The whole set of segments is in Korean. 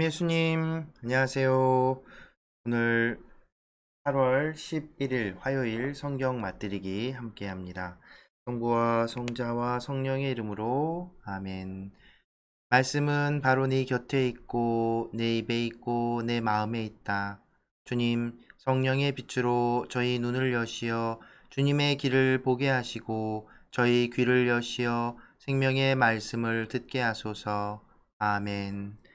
예수님, 안녕하세요. 오늘 8월 11일 화요일 성경 맛드리기 함께 합니다. 성부와 성자와 성령의 이름으로 아멘. 말씀은 바로 네 곁에 있고 내 입에 있고 내 마음에 있다. 주님, 성령의 빛으로 저희 눈을 여시어 주님의 길을 보게 하시고 저희 귀를 여시어 생명의 말씀을 듣게 하소서. 아멘.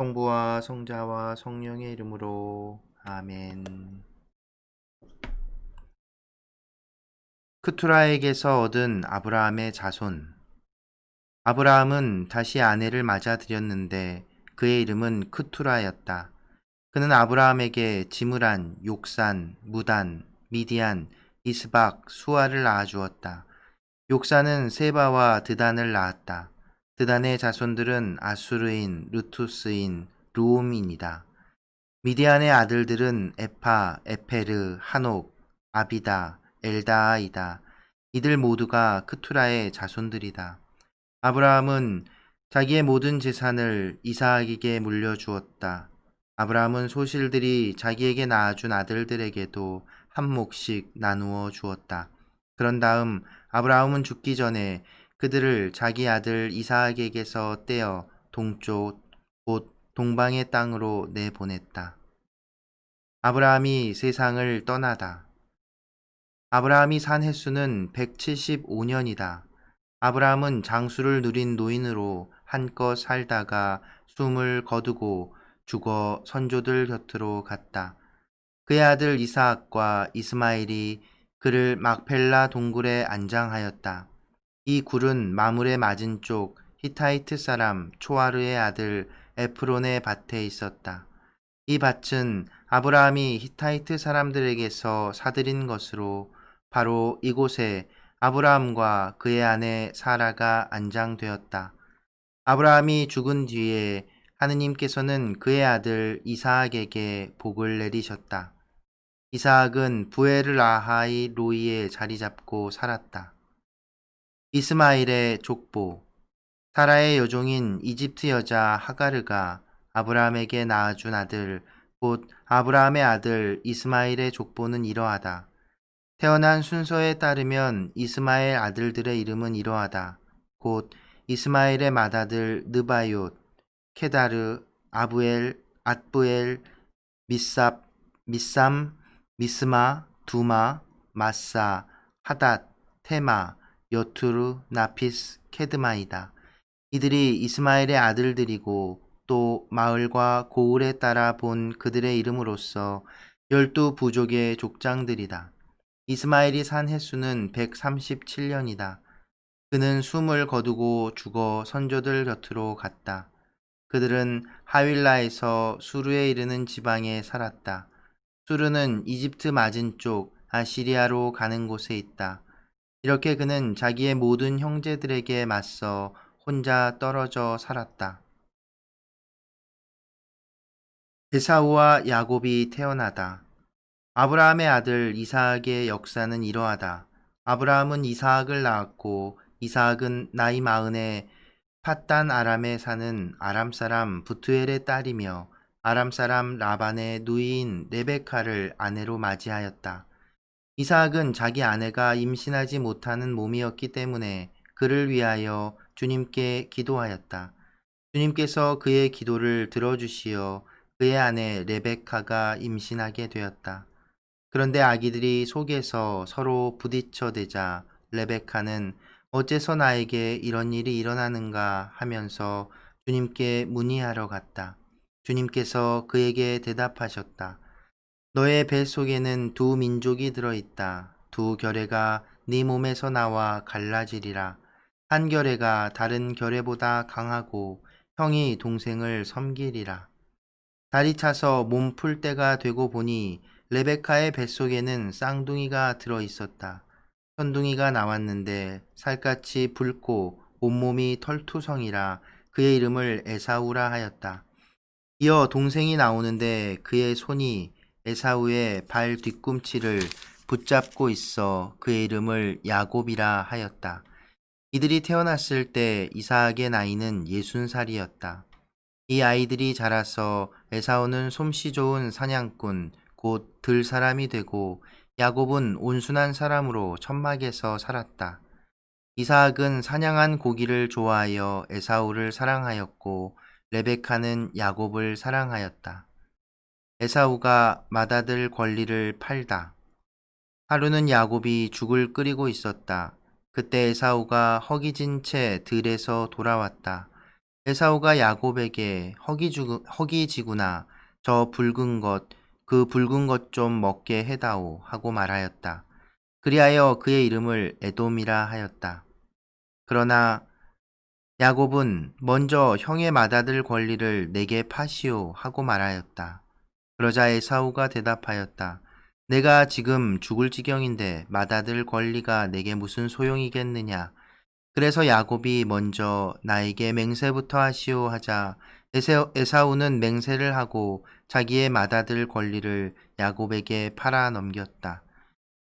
성부와 성자와 성령의 이름으로 아멘. 크투라에게서 얻은 아브라함의 자손. 아브라함은 다시 아내를 맞아들였는데 그의 이름은 크투라였다. 그는 아브라함에게 지므란, 욕산, 무단, 미디안, 이스박, 수아를 낳아주었다. 욕산은 세바와 드단을 낳았다. 드단의 자손들은 아수르인, 루투스인, 루옴인이다. 미디안의 아들들은 에파, 에페르, 한옥, 아비다, 엘다아이다. 이들 모두가 크투라의 자손들이다. 아브라함은 자기의 모든 재산을 이사학에게 물려주었다. 아브라함은 소실들이 자기에게 낳아준 아들들에게도 한 몫씩 나누어 주었다. 그런 다음 아브라함은 죽기 전에 그들을 자기 아들 이사학에게서 떼어 동쪽 곧 동방의 땅으로 내보냈다. 아브라함이 세상을 떠나다. 아브라함이 산 횟수는 175년이다. 아브라함은 장수를 누린 노인으로 한껏 살다가 숨을 거두고 죽어 선조들 곁으로 갔다. 그의 아들 이사학과 이스마일이 그를 막펠라 동굴에 안장하였다. 이 굴은 마물의 맞은 쪽 히타이트 사람 초아르의 아들 에프론의 밭에 있었다. 이 밭은 아브라함이 히타이트 사람들에게서 사들인 것으로 바로 이곳에 아브라함과 그의 아내 사라가 안장되었다. 아브라함이 죽은 뒤에 하느님께서는 그의 아들 이사학에게 복을 내리셨다. 이사학은 부에르 아하이 로이에 자리 잡고 살았다. 이스마일의 족보 사라의 여종인 이집트 여자 하가르가 아브라함에게 낳아준 아들 곧 아브라함의 아들 이스마일의 족보는 이러하다. 태어난 순서에 따르면 이스마엘 아들들의 이름은 이러하다. 곧 이스마엘의 맏아들 느바욤, 케다르, 아부엘, 앗부엘, 미삽, 미삼, 미스마, 두마, 마사, 하닷, 테마, 여투르, 나피스, 케드마이다. 이들이 이스마엘의 아들들이고 또 마을과 고을에 따라 본 그들의 이름으로서 열두 부족의 족장들이다. 이스마엘이 산 횟수는 137년이다. 그는 숨을 거두고 죽어 선조들 곁으로 갔다. 그들은 하윌라에서 수르에 이르는 지방에 살았다. 수르는 이집트 맞은쪽 아시리아로 가는 곳에 있다. 이렇게 그는 자기의 모든 형제들에게 맞서 혼자 떨어져 살았다. 에사우와 야곱이 태어나다. 아브라함의 아들 이사학의 역사는 이러하다. 아브라함은 이사학을 낳았고 이사학은 나이 마흔에 팟단 아람에 사는 아람 사람 부투엘의 딸이며 아람 사람 라반의 누이인 레베카를 아내로 맞이하였다. 이사학은 자기 아내가 임신하지 못하는 몸이었기 때문에 그를 위하여 주님께 기도하였다. 주님께서 그의 기도를 들어주시어 그의 아내 레베카가 임신하게 되었다. 그런데 아기들이 속에서 서로 부딪혀 대자 레베카는 어째서 나에게 이런 일이 일어나는가 하면서 주님께 문의하러 갔다. 주님께서 그에게 대답하셨다. 너의 뱃속에는 두 민족이 들어있다. 두 결애가 네 몸에서 나와 갈라지리라. 한 결애가 다른 결애보다 강하고 형이 동생을 섬기리라. 다리 차서 몸 풀 때가 되고 보니 레베카의 뱃속에는 쌍둥이가 들어 있었다. 선둥이가 나왔는데 살갗이 붉고 온몸이 털투성이라 그의 이름을 에사우라 하였다. 이어 동생이 나오는데 그의 손이 에사우의 발 뒤꿈치를 붙잡고 있어 그의 이름을 야곱이라 하였다. 이들이 태어났을 때 이사학의 나이는 예순 살이었다. 이 아이들이 자라서 에사오는 솜씨 좋은 사냥꾼, 곧 들 사람이 되고 야곱은 온순한 사람으로 천막에서 살았다. 이삭은 사냥한 고기를 좋아하여 에사오를 사랑하였고 레베카는 야곱을 사랑하였다. 에사우가 맏아들 권리를 팔다. 하루는 야곱이 죽을 끓이고 있었다. 그때 에사우가 허기진 채 들에서 돌아왔다. 에사우가 야곱에게 허기주, 허기지구나. 저 붉은 것, 그 붉은 것 좀 먹게 해다오. 하고 말하였다. 그리하여 그의 이름을 에돔이라 하였다. 그러나 야곱은 먼저 형의 맏아들 권리를 내게 파시오. 하고 말하였다. 그러자 에사우가 대답하였다. 내가 지금 죽을 지경인데 맏아들 권리가 내게 무슨 소용이겠느냐. 그래서 야곱이 먼저 나에게 맹세부터 하시오 하자 에사우는 맹세를 하고 자기의 맏아들 권리를 야곱에게 팔아 넘겼다.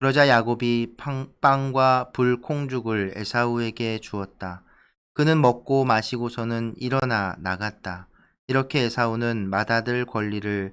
그러자 야곱이 팡- 빵과 불 콩죽을 에사우에게 주었다. 그는 먹고 마시고서는 일어나 나갔다. 이렇게 에사우는 맏아들 권리를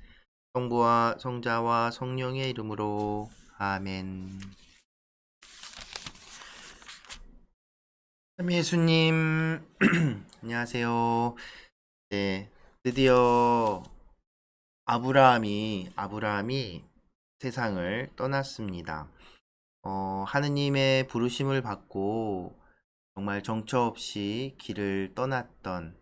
성부와 성자와 성령의 이름으로 아멘. 참 예수님, 안녕하세요. 네, 드디어 아브라함이 아브라함이 세상을 떠났습니다. 어, 하느님의 부르심을 받고 정말 정처 없이 길을 떠났던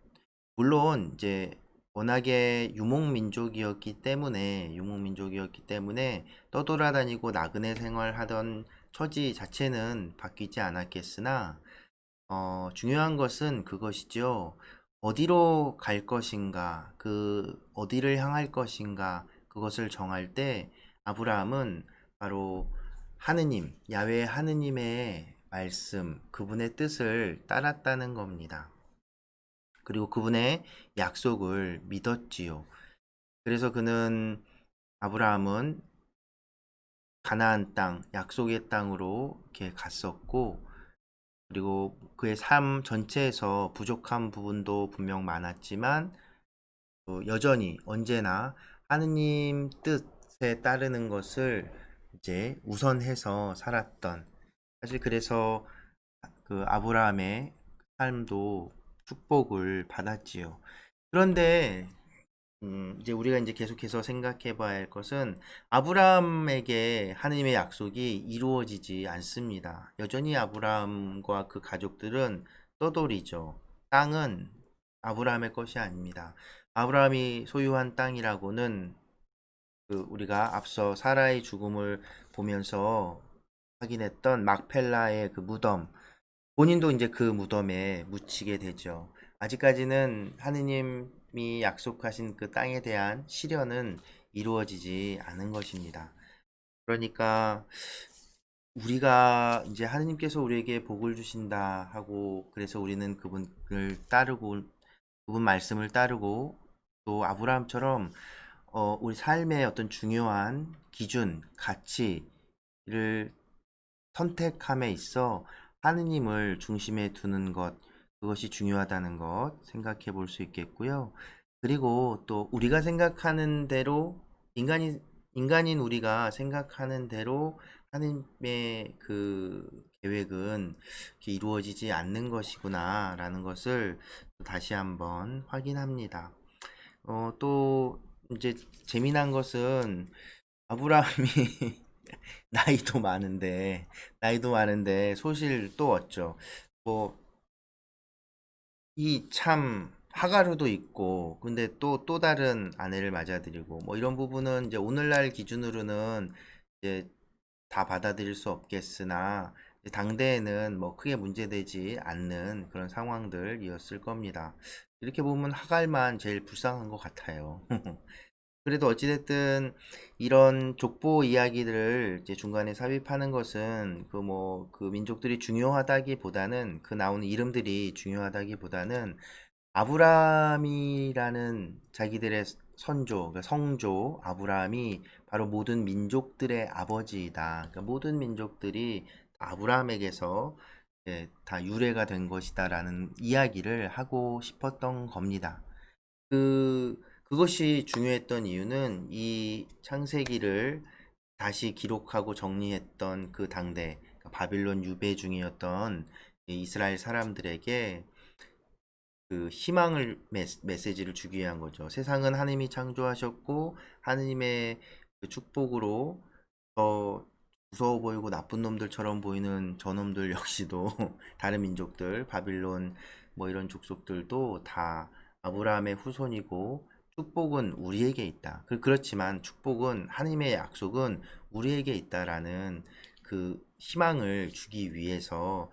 물론 이제 워낙에 유목민족이었기 때문에 유목민족이었기 때문에 떠돌아다니고 나그네 생활하던 처지 자체는 바뀌지 않았겠으나 어, 중요한 것은 그것이죠. 어디로 갈 것인가, 그 어디를 향할 것인가, 그것을 정할 때 아브라함은 바로 하느님, 야외 하느님의 말씀, 그분의 뜻을 따랐다는 겁니다. 그리고 그분의 약속을 믿었지요. 그래서 그는 아브라함은 가나안 땅, 약속의 땅으로 이렇게 갔었고, 그리고 그의 삶 전체에서 부족한 부분도 분명 많았지만 어, 여전히 언제나 하느님 뜻에 따르는 것을 이제 우선해서 살았던 사실 그래서 그 아브라함의 삶도 축복을 받았지요. 그런데 음, 이제 우리가 이제 계속해서 생각해 봐야 할 것은 아브라함에게 하느님의 약속이 이루어지지 않습니다. 여전히 아브라함과 그 가족들은 떠돌이죠. 땅은 아브라함의 것이 아닙니다. 아브라함이 소유한 땅이라고는 그 우리가 앞서 사라의 죽음을 보면서 확인했던 막펠라의 그 무덤, 본인도 이제 그 무덤에 묻히게 되죠. 아직까지는 하느님이 약속하신 그 땅에 대한 실현은 이루어지지 않은 것입니다. 그러니까 우리가 이제 하느님께서 우리에게 복을 주신다 하고 그래서 우리는 그분을 따르고 그분 말씀을 따르고 또 아브라함처럼 어, 우리 삶의 어떤 중요한 기준, 가치를 선택함에 있어 하느님을 중심에 두는 것, 그것이 중요하다는 것 생각해 볼 수 있겠고요. 그리고 또 우리가 생각하는 대로 인간이 인간인 우리가 생각하는 대로 하나님의 그 계획은 이루어지지 않는 것이구나라는 것을 다시 한번 확인합니다. 어, 또 이제 재미난 것은 아브라함이 나이도 많은데 나이도 많은데 소실 또 얻죠. 뭐 이 참 하가루도 있고 근데 또또 다른 아내를 맞아들이고 뭐 이런 부분은 이제 오늘날 기준으로는 이제 다 받아들일 수 없겠으나 당대에는 뭐 크게 문제되지 않는 그런 상황들이었을 겁니다. 이렇게 보면 하갈만 제일 불쌍한 것 같아요. 그래도 어찌됐든 이런 족보 이야기들을 이제 중간에 삽입하는 것은 그 뭐 그 민족들이 중요하다기보다는 그 나오는 이름들이 중요하다기보다는 아브라함이라는 자기들의 선조, 그러니까 성조 아브라함이 바로 모든 민족들의 아버지이다. 그러니까 모든 민족들이 아브라함에게서 다 유래가 된 것이다라는 이야기를 하고 싶었던 겁니다. 그 그것이 중요했던 이유는 이 창세기를 다시 기록하고 정리했던 그 당대 그러니까 바빌론 유배 중이었던 이 이스라엘 사람들에게 그 희망을 메시, 메시지를 주기 위한 거죠. 세상은 하나님이 창조하셨고 하나님의 그 축복으로 더 무서워 보이고 나쁜 놈들처럼 보이는 저놈들 역시도 다른 민족들 바빌론 뭐 이런 족속들도 다 아브라함의 후손이고 축복은 우리에게 있다. 그- 그렇지만 축복은 하나님의 약속은 우리에게 있다라는 그 희망을 주기 위해서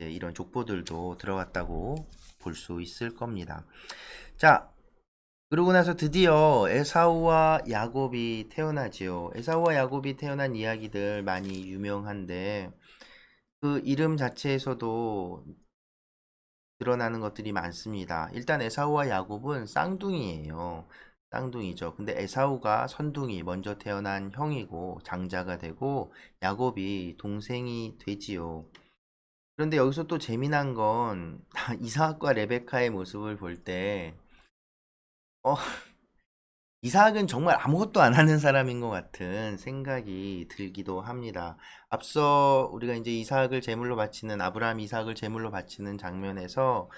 이런 족보들도 들어갔다고 볼 수 있을 겁니다. 자, 그러고 나서 드디어 에사우와 야곱이 태어나지요. 에사우와 야곱이 태어난 이야기들 많이 유명한데 그 이름 자체에서도 드러나는 것들이 많습니다. 일단 에사우와 야곱은 쌍둥이예요. 쌍둥이죠. 근데 에사우가 선둥이, 먼저 태어난 형이고 장자가 되고 야곱이 동생이 되지요. 그런데 여기서 또 재미난 건 이삭과 레베카의 모습을 볼 때, 어, 이삭은 정말 아무것도 안 하는 사람인 것 같은 생각이 들기도 합니다. 앞서 우리가 이제 이삭을 제물로 바치는 아브라함 이삭을 제물로 바치는 장면에서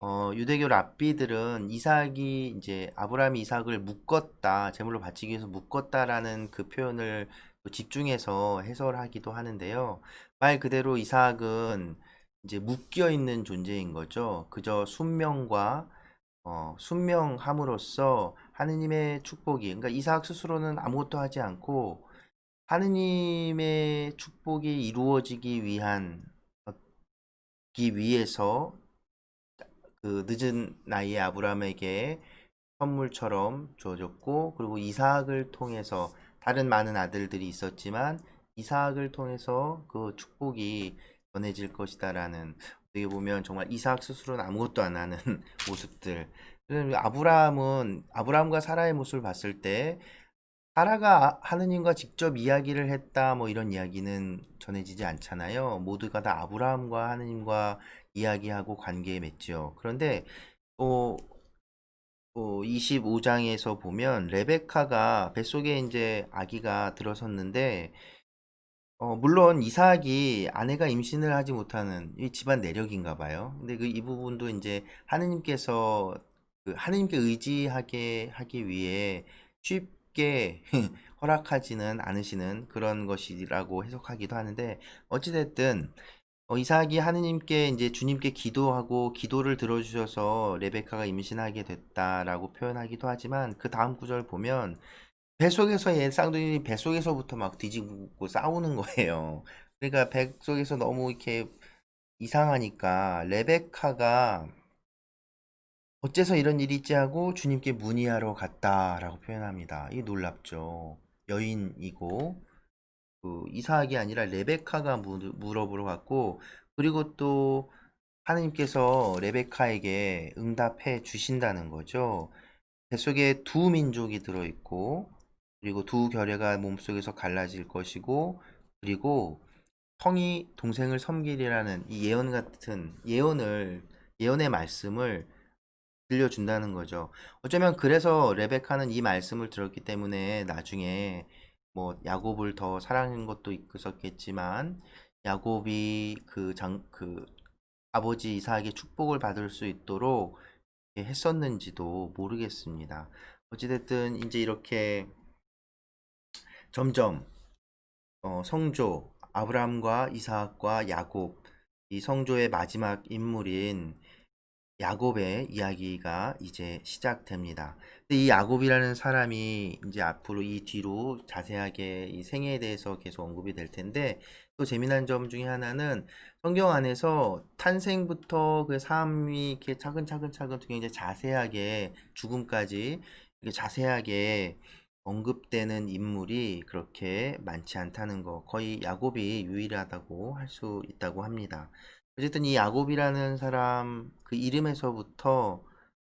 어, 유대교 랍비들은 이삭이 이제 아브라함 이삭을 묶었다, 제물로 바치기 위해서 묶었다라는 그 표현을 또 집중해서 해설하기도 하는데요. 말 그대로 이삭은 이제 묶여 있는 존재인 거죠. 그저 순명과 어, 순명함으로써 하느님의 축복이, 그러니까 이삭 스스로는 아무것도 하지 않고 하느님의 축복이 이루어지기 위한, 기 위해서 그 늦은 나이에 아브라함에게 선물처럼 주어졌고, 그리고 이삭을 통해서 다른 많은 아들들이 있었지만, 이삭을 통해서 그 축복이 전해질 것이다라는, 어떻게 보면 정말 이삭 스스로는 아무것도 안 하는 모습들. 아브라함은, 아브라함과 사라의 모습을 봤을 때, 사라가 하느님과 직접 이야기를 했다, 뭐 이런 이야기는 전해지지 않잖아요. 모두가 다 아브라함과 하느님과 이야기하고 관계에 맺죠. 그런데 또 25장에서 보면 레베카가 뱃속에 이제 아기가 들어섰는데 어, 물론 이삭이 아내가 임신을 하지 못하는 이 집안 내력인가 봐요. 근데 그 이 부분도 이제 하느님께서 그 하느님께 의지하게 하기 위해 쉽게 허락하지는 않으시는 그런 것이라고 해석하기도 하는데 어찌됐든 어, 이삭이 하느님께 이제 주님께 기도하고 기도를 들어주셔서 레베카가 임신하게 됐다라고 표현하기도 하지만 그 다음 구절 보면 뱃속에서 얘 쌍둥이 뱃속에서부터 막 뒤지고 싸우는 거예요. 그러니까 뱃속에서 너무 이렇게 이상하니까 레베카가 어째서 이런 일이 있지 하고 주님께 문의하러 갔다라고 표현합니다. 이게 놀랍죠. 여인이고 그 이삭이 아니라 레베카가 물- 물어보러 갔고 그리고 또 하느님께서 레베카에게 응답해 주신다는 거죠. 뱃속에 두 민족이 들어있고 그리고 두 결애가 몸속에서 갈라질 것이고 그리고 성이 동생을 섬기리라는 이 예언 같은 예언을 예언의 말씀을 들려준다는 거죠. 어쩌면 그래서 레베카는 이 말씀을 들었기 때문에 나중에 뭐 야곱을 더 사랑한 것도 있었겠지만 야곱이 그 장그 아버지 이삭의 축복을 받을 수 있도록 했었는지도 모르겠습니다. 어찌됐든 이제 이렇게 점점 어, 성조 아브라함과 이삭과 야곱 이 성조의 마지막 인물인 야곱의 이야기가 이제 시작됩니다. 이 야곱이라는 사람이 이제 앞으로 이 뒤로 자세하게 이 생애에 대해서 계속 언급이 될 텐데 또 재미난 점 중에 하나는 성경 안에서 탄생부터 그 삶이 이렇게 차근차근 차근 굉장히 자세하게 죽음까지 이렇게 자세하게 언급되는 인물이 그렇게 많지 않다는 거, 거의 야곱이 유일하다고 할 수 있다고 합니다. 어쨌든 이 야곱이라는 사람 그 이름에서부터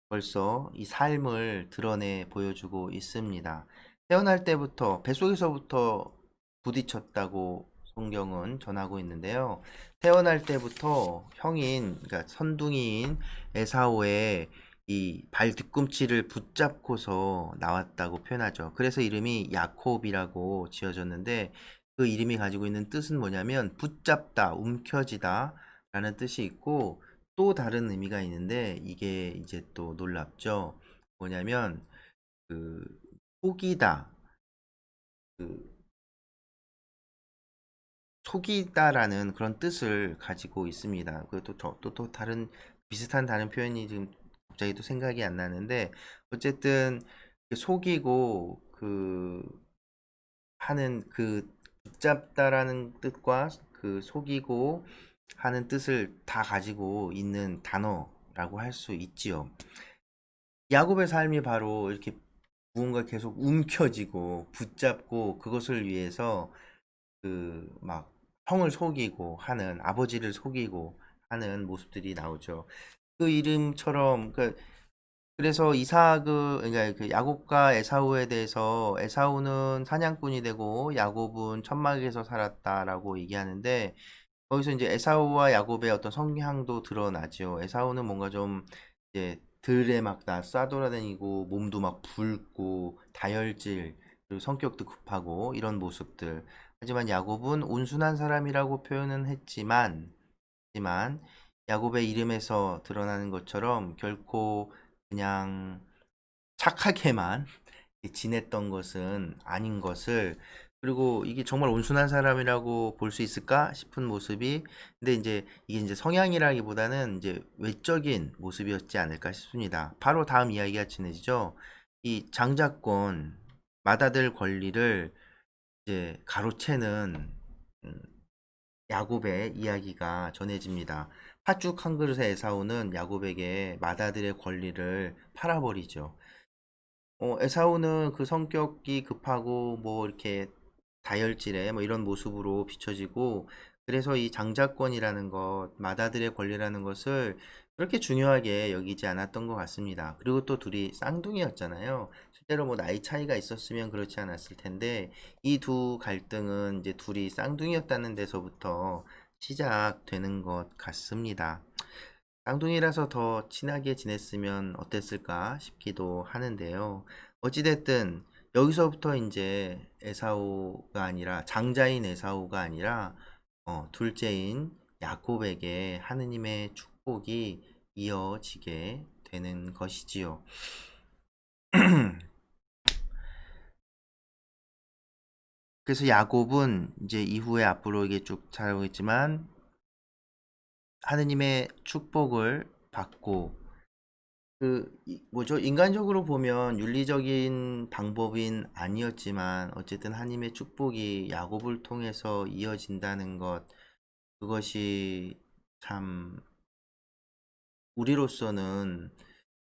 벌써 이 삶을 드러내 보여주고 있습니다. 태어날 때부터 뱃속에서부터 부딪혔다고 성경은 전하고 있는데요. 태어날 때부터 형인, 그러니까 선둥이인 에사오의 이 발 뒤꿈치를 붙잡고서 나왔다고 표현하죠. 그래서 이름이 야콥이라고 지어졌는데 그 이름이 가지고 있는 뜻은 뭐냐면 붙잡다, 움켜쥐다 라는 뜻이 있고 또 다른 의미가 있는데 이게 이제 또 놀랍죠. 뭐냐면 그 속이다, 그 속이다라는 그런 뜻을 가지고 있습니다. 그또 또, 또, 또 다른 비슷한 다른 표현이 지금 갑자기 또 생각이 안 나는데 어쨌든 그 속이고 그 하는 그 붙잡다라는 뜻과 그 속이고 하는 뜻을 다 가지고 있는 단어라고 할 수 있지요. 야곱의 삶이 바로 이렇게 무언가 계속 움켜쥐고 붙잡고 그것을 위해서 그 막 형을 속이고 하는 아버지를 속이고 하는 모습들이 나오죠. 그 이름처럼 그 그래서 이삭그 그러니까 그 야곱과 에사우에 대해서 에사우는 사냥꾼이 되고 야곱은 천막에서 살았다라고 얘기하는데 거기서 이제 에사우와 야곱의 어떤 성향도 드러나죠. 에사우는 뭔가 좀 이제 들에 막다 싸돌아다니고 몸도 막 붉고 다혈질 그리고 성격도 급하고 이런 모습들. 하지만 야곱은 온순한 사람이라고 표현은 했지만 하지만 야곱의 이름에서 드러나는 것처럼 결코 그냥 착하게만 지냈던 것은 아닌 것을 그리고 이게 정말 온순한 사람이라고 볼 수 있을까 싶은 모습이 근데 이제 이게 이제 성향이라기보다는 이제 외적인 모습이었지 않을까 싶습니다. 바로 다음 이야기가 진해지죠. 이 장자권 맏아들 권리를 이제 가로채는 음, 야곱의 이야기가 전해집니다. 팥죽 한 그릇의 에사우는 야곱에게 맏아들의 권리를 팔아버리죠. 어, 에사우는 그 성격이 급하고 뭐 이렇게 다혈질의 뭐 이런 모습으로 비춰지고 그래서 이 장자권이라는 것, 맏아들의 권리라는 것을 그렇게 중요하게 여기지 않았던 것 같습니다. 그리고 또 둘이 쌍둥이였잖아요. 실제로 뭐 나이 차이가 있었으면 그렇지 않았을 텐데 이 두 갈등은 이제 둘이 쌍둥이였다는 데서부터 시작되는 것 같습니다. 쌍둥이라서 더 친하게 지냈으면 어땠을까 싶기도 하는데요. 어찌됐든 여기서부터 이제 에사우가 아니라 장자인 에사우가 아니라 어, 둘째인 야곱에게 하느님의 축복이 이어지게 되는 것이지요. 그래서 야곱은 이제 이후에 앞으로 이게 쭉 자라오겠지만 하느님의 축복을 받고 그 이- 뭐죠? 인간적으로 보면 윤리적인 방법인 아니었지만 어쨌든 하나님의 축복이 야곱을 통해서 이어진다는 것 그것이 참 우리로서는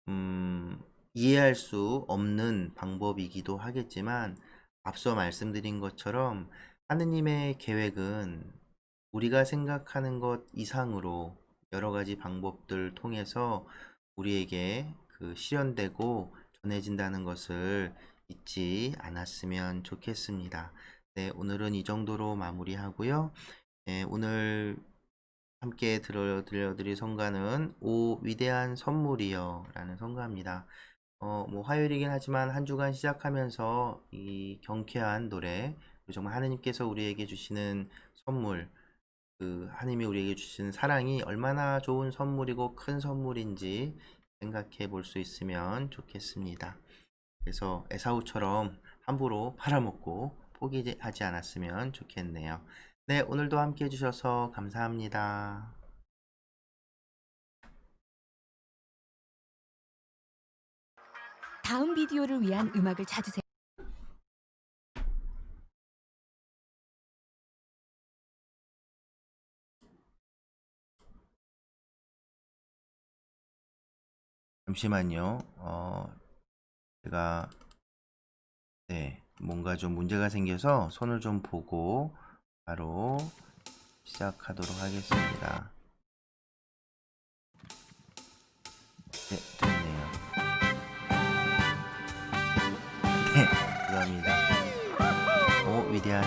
음, 이해할 수 없는 방법이기도 하겠지만 앞서 말씀드린 것처럼 하느님의 계획은 우리가 생각하는 것 이상으로 여러 가지 방법들 통해서 우리에게 그 실현되고 전해진다는 것을 잊지 않았으면 좋겠습니다. 네, 오늘은 이 정도로 마무리하고요. 네, 오늘 함께 들려, 들려드릴 성가는 오 위대한 선물이여 라는 성가입니다. 어, 뭐 화요일이긴 하지만 한 주간 시작하면서 이 경쾌한 노래 정말 하느님께서 우리에게 주시는 선물 그 하나님이 우리에게 주시는 사랑이 얼마나 좋은 선물이고 큰 선물인지 생각해 볼 수 있으면 좋겠습니다. 그래서 에사우처럼 함부로 팔아먹고 포기하지 않았으면 좋겠네요. 네, 오늘도 함께 해주셔서 감사합니다. 다음 비디오를 위한 음악을 찾으세요. 잠시만요. 어, 제가 네, 뭔가 좀 문제가 생겨서 손을 좀 보고 바로 시작하도록 하겠습니다. 네, 됐네요. 네, 감사합니다. 오, 위대한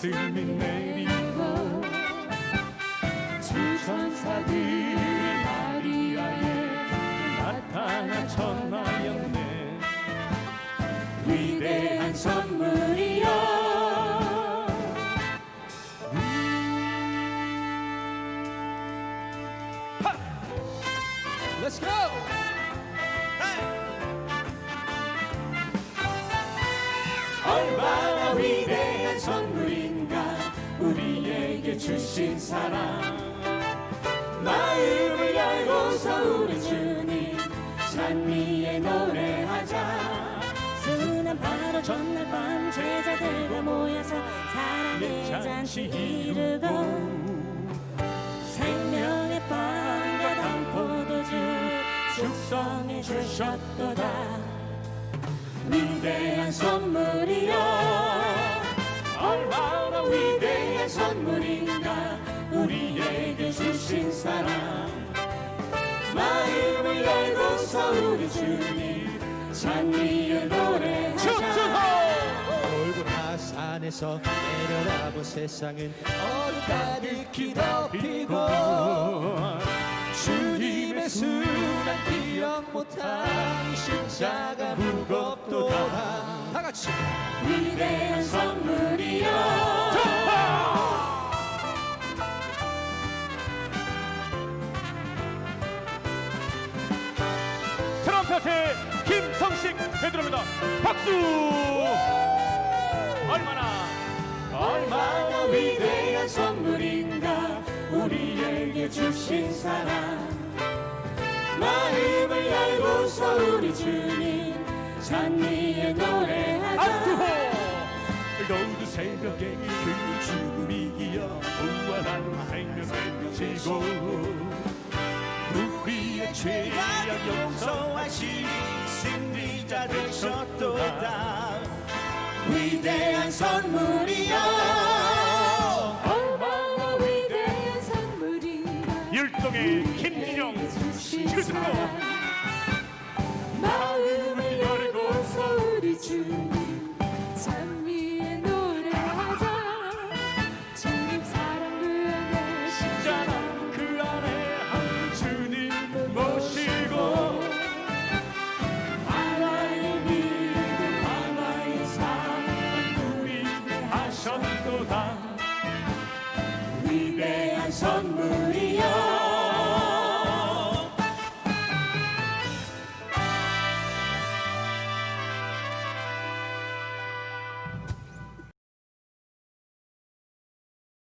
말씀이 내리고 주 천사들이 마리아에 나타나 천 주신 사랑. 마음을 열고서 우리 주님 찬미의 노래하자. 수는 바로 전날 밤 제자들과 모여서 사랑의 잔치 이루고 생명의 빵과 담포도주 숙성해 주셨도다. 위대한 선물이여 마음을 열고서 우리 주님 찬미의 노래하자. 얼굴 하산에서 내려다본 세상은 어둠 가득히 덮이고 주님의 순한 기억 못한 십자가 무겁도다. 다 같이. 위대한 선물이여 박수! 얼마나 얼마나 위대한 선물인가 우리에게 주신 사랑. 마음을 열고서 우리 주님 찬미의 노래하자. 너도 새벽에 그 죽음이 이어 부활한 생명을 지고 우리의 죄악 용서하시 승리 자 되셨도다. 위대한 선물이여. 얼마나 위대한 선물인가 율동의 김진영. 지그